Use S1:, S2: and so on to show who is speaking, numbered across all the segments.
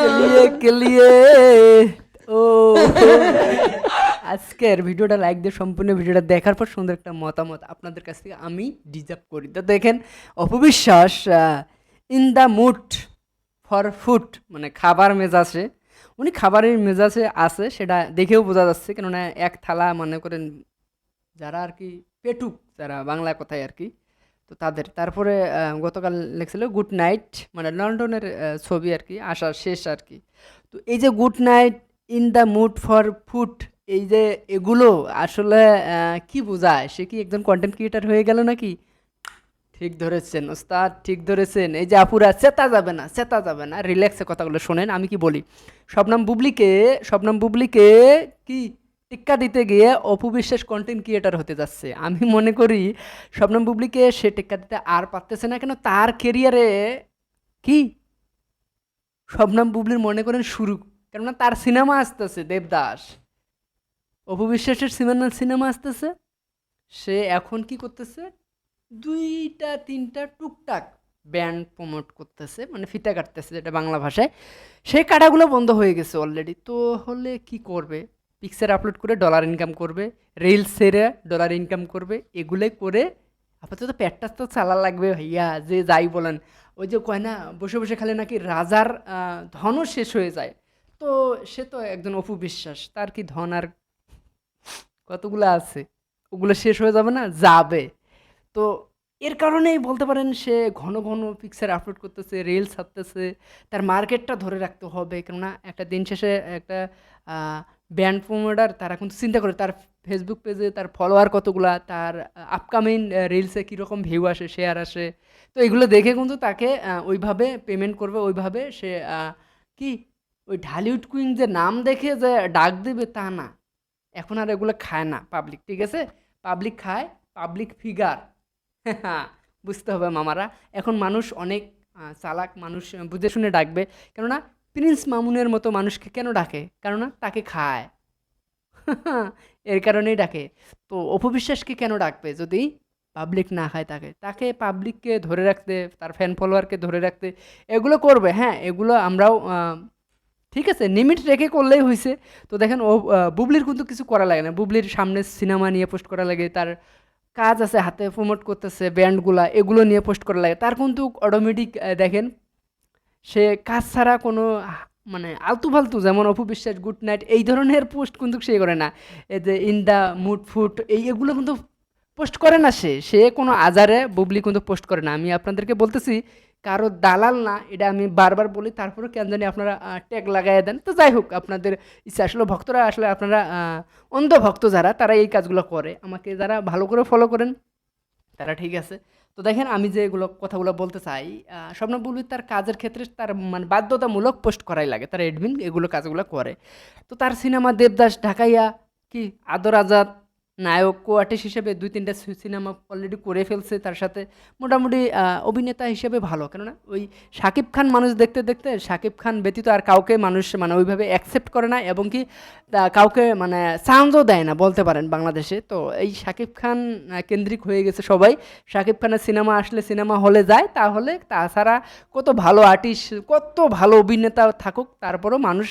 S1: কেলিয়ে কেলিয়ে ও। আজকের ভিডিওটা লাইক দিয়ে সম্পূর্ণ ভিডিওটা দেখার পর সুন্দর একটা মতামত আপনাদের কাছ থেকে আমি ডিজার্ভ করি। তো দেখেন, অপবিশ্বাস in the mood for food মানে খাবার মেজাজে, উনি খাবারের মেজাজে আছে সেটা দেখেও বোঝা যাচ্ছে। কেননা এক থালা মনে করেন, যারা আর কি, পেটুক, যারা বাংলা কথায় আর কি তো তাদের। তারপরে গতকাল লেখছিল গুড নাইট মানে লন্ডনের ছবি আর কি, আসার শেষ আর কি। তো এই যে good night in the mood for food এই যে এগুলো আসলে কি বোঝায়? সে কি একজন কন্টেন্ট ক্রিয়েটার হয়ে গেল নাকি? ঠিক ধরেছেন, ওস্তাদ, ঠিক ধরেছেন। এই যে আপুরা, চেতা যাবে না, চেতা যাবে না। রিল্যাক্সে কথাগুলো শোনেন, আমি কি বলি? শবনাম বুবলিকে শবনাম বুবলিকে কি টিক্কা দিতে গিয়ে অপু বিশ্বাস কন্টেন্ট ক্রিয়েটার হতে যাচ্ছে। আমি মনে করি শবনম বুবলিকে সে টিক্কা দিতে আর পারতেছে না, কেন তার কেরিয়ারে কি? শবনম বুবলির মনে করেন শুরু, কেননা তার সিনেমা আসতেছে, দেবদাস। অপু বিশ্বাসের সিনেমা সিনেমা আসতেছে। সে এখন কি করতেছে? দুইটা, তিনটা টুকটাক ব্যান্ড প্রমোট করতেছে মানে ফিতা কাটতেছে যেটা বাংলা ভাষায়। সেই কাটাগুলো বন্ধ হয়ে গেছে অলরেডি তো হলে কি করবে? পিকচার আপলোড করে ডলার ইনকাম করবে রিলস সেরে ডলার ইনকাম করবে, এগুলোই করে আপাতত পেটটা তো চালা লাগবে ভাইয়া, যে যাই বলেন। ওই যে কয় না, বসে বসে খালি নাকি রাজার ধনও শেষ হয়ে যায়। তো সে তো একজন অপু বিশ্বাস তার কি ধন আর কতগুলো আছে? ওগুলো শেষ হয়ে যাবে না? যাবে। তো এর কারণেই বলতে পারেন সে ঘন ঘন পিকচার আপলোড করতেছে রিলস ছাড়তেছে, তার মার্কেটটা ধরে রাখতে হবে। কেননা একটা দিন শেষে একটা ব্যান্ড প্রমোটার, তারা কিন্তু চিন্তা করে তার ফেসবুক পেজে তার ফলোয়ার কতগুলা, তার আপকামিং রিলসে কীরকম ভিউ আসে শেয়ার আসে। তো এগুলো দেখে কিন্তু তাকে ওইভাবে পেমেন্ট করবে, ওইভাবে সে কি, ওই ঢালিউড কুইং যে নাম দেখে যে ডাক দেবে তা না। এখন আর এগুলো খায় না পাবলিক ঠিক আছে? পাবলিক খায় পাবলিক ফিগার বুঝতে হবে মামারা। এখন মানুষ অনেক চালাক মানুষ বুঝে শুনে ডাকবে। কেননা প্রিন্স মামুনের মতো মানুষকে কেন ডাকে? কেননা তাকে খায়। এর কারণেই ডাকে। তো অপবিশ্বাসকে কেন ডাকবে? যদি পাবলিক না খায় তাকে। তাকে পাবলিককে ধরে রাখতে, তার ফ্যান ফলোয়ারকে ধরে রাখতে, এগুলো করবে। হ্যাঁ এগুলো আমরাও ঠিক আছে লিমিট রেখে করলেই হয়েছে তো দেখেন, ও বুবলির কিন্তু কিছু করা লাগে না। বুবলির সামনে সিনেমা নিয়ে পোস্ট করা লাগে, তার কাজ আছে, হাতে প্রমোট করতেছে ব্যান্ডগুলা এগুলো নিয়ে পোস্ট করা লাগে। তার কিন্তু অটোমেটিক দেখেন সে কাজ ছাড়া কোনো মানে আলতু ফালতু যেমন অপু বিশ্বাস, গুড নাইট, এই ধরনের পোস্ট কিন্তু সে করে না। যে ইন দ্য মুড ফুড এই এগুলো কিন্তু পোস্ট করে না সে। সে কোনো আজারে বুবলি কিন্তু পোস্ট করে না। আমি আপনাদেরকে বলতেছি, কারও দালাল না, এটা আমি বারবার বলি তারপরে কেন জানি আপনারা ট্যাগ লাগাই দেন। তো যাই হোক, আপনাদের ইচ্ছা আসলে, ভক্তরা আসলে আপনারা অন্ধ ভক্ত যারা, তারা এই কাজগুলো করে। আমাকে যারা ভালো করে ফলো করেন তারা ঠিক আছে। তো দেখেন আমি যে এগুলো কথাগুলো বলতে চাই স্বপ্ন বলি তার কাজের ক্ষেত্রে তার মানে বাধ্যতামূলক পোস্ট করাই লাগে। তার এডমিন এগুলো কাজগুলো করে। তো তার সিনেমা দেবদাস ঢাকাইয়া কি আদর আজাদ নায়ক কো আর্টিস্ট হিসেবে দুই তিনটা সিনেমা অলরেডি করে ফেলছে, তার সাথে মোটামুটি অভিনেতা হিসেবে ভালো। কেননা ওই শাকিব খান মানুষ দেখতে দেখতে, শাকিব খান ব্যতীত আর কাউকে মানুষ মানে ওইভাবে অ্যাকসেপ্ট করে না এবং কি কাউকে মানে চান্সও দেয় না, বলতে পারেন বাংলাদেশে। তো এই শাকিব খান কেন্দ্রিক হয়ে গেছে সবাই। শাকিব খানের সিনেমা আসলে সিনেমা হলে যায়, তাহলে তাছাড়া কত ভালো আর্টিস্ট কত ভালো অভিনেতা থাকুক, তারপরও মানুষ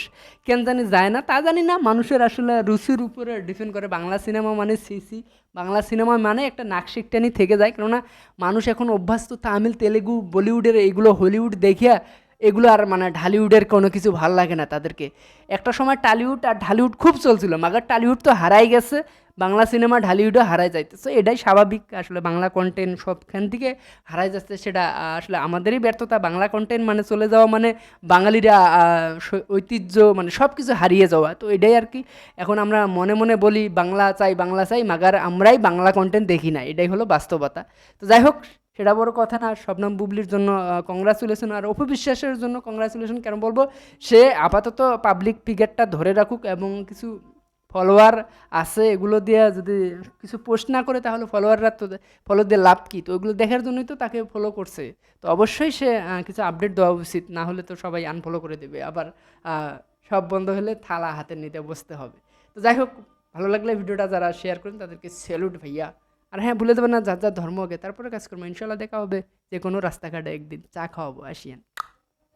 S1: কেন জানি যায় না। তা জানি না মানুষের আসলে রুচির উপরে ডিপেন্ড করে বাংলা সিনেমা মানে সিসি বাংলা সিনেমা মানে একটা নাকশিকটানি থেকে যায়। কেননা মানুষ এখন অভ্যস্ত তামিল, তেলেগু, বলিউডের এইগুলো হলিউড দেখিয়া এগুলো আর মানে ঢালিউডের কোনো কিছু ভালো লাগে না তাদেরকে। একটা সময় টালিউড আর ঢালিউড খুব চলছিল, মাগার টালিউড তো হারাই গেছে। বাংলা সিনেমা ঢালিউডও হারাই যাইতেছে এটাই স্বাভাবিক, আসলে বাংলা কন্টেন্ট সবখান থেকে হারাই যাচ্ছে সেটা আসলে আমাদেরই ব্যর্থতা। বাংলা কন্টেন্ট মানে চলে যাওয়া মানে বাঙালিরা ঐতিহ্য মানে সব কিছু হারিয়ে যাওয়া। তো এটাই আর কি। এখন আমরা মনে মনে বলি, বাংলা চাই বাংলা চাই, মাগার আমরাই বাংলা কন্টেন্ট দেখি না। এটাই হলো বাস্তবতা। তো যাই হোক, সেটা বড় কথা না, শবনম বুবলির জন্য কংগ্রাচুলেশন আর অপু বিশ্বাসের জন্য কংগ্রাচুলেশন কেন বলব? সে আপাতত পাবলিক ফিগারটা ধরে রাখুক এবং কিছু ফলোয়ার আছে, এগুলো দিয়ে যদি কিছু পোস্ট না করে তাহলে ফলোয়াররা তো ফলো দিয়ে লাভ কী? তো ওগুলো দেখার জন্যই তো তাকে ফলো করছে। তো অবশ্যই সে কিছু আপডেট দেওয়া উচিত, না হলে তো সবাই আনফলো করে দেবে। আবার সব বন্ধ হলে থালা হাতে নিতে বসতে হবে। তো যাই হোক, ভালো লাগলে ভিডিওটা যারা শেয়ার করেন তাদেরকে স্যালুট ভাইয়া। আর হ্যাঁ ভুলে দেবেন না, যার যার ধর্মকে তারপরে কাজ করব। ইনশাল্লাহ দেখা হবে যে কোনো রাস্তাঘাটে একদিন। চা খাওয়াবো, আসিয়ান।